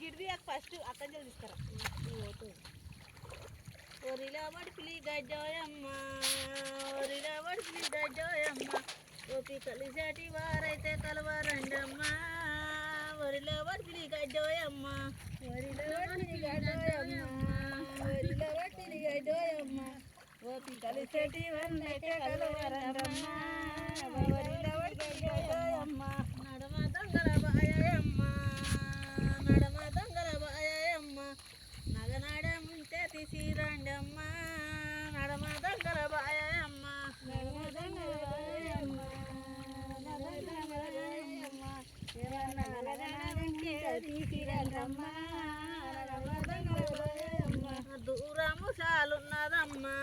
గిడిది first అక్కడి నుంచి తీసుకురా. ఒరిలో వడిపిలి గడ్డోయమ్మ ఒరిలో వడిపిలి గడ్డోయమ్మ ఓపి కలిసాటి వారైతే కలవారండమ్మ ఒరిలో వడిపిలి గడ్డోయమ్మ ఒరిలో వడిపిలి గడ్డోయమ్మ ఒరిలో వడిపిలి గడ్డోయమ్మ ఓపి కలిసేటి వారైతే కలవారండమ్మ దూరము చాలున్నదమ్మా.